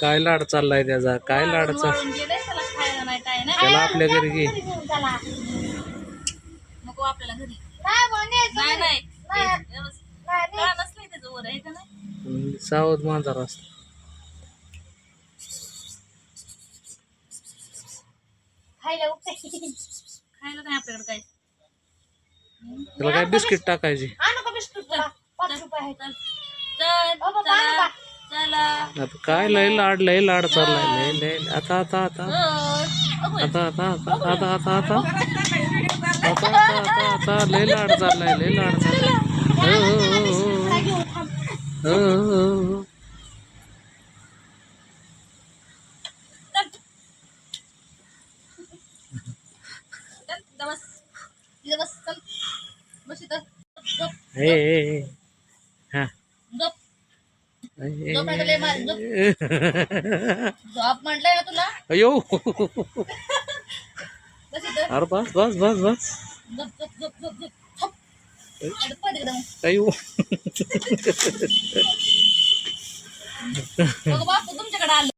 काय लाड चाललाय त्याचा? काय लाड चाल आपल्या घरी घे. नको आपल्याला घरी. सावध माझा रस्ता. खायला खायला नाही आपल्याकडे काय त्याला काय बिस्किट टाकायची? आणू का बिस्कुट तुला. पाच रुपये आहे चल. चल चला चला. आता काय लय लाड लय लाड चाललाय लय लय आता आता आता. आता आता आता आता आता आता. आता आता आता लय लाड चाललाय लय लाड चाललाय. हो, हो, हो, हो. हो, हो, हो. चल इथं बस इथं बस चल. बस इथं. गप हे. गप. गप नाही तर लय मार गप. झोप म्हटलंय ना तुला? अयो. बस इथं. अरे बस बस बस बस. गप गप गप गप गप. थप. अरे पळ तिकडं मग. अयो. बघ बापू तुमच्याकडे आलं.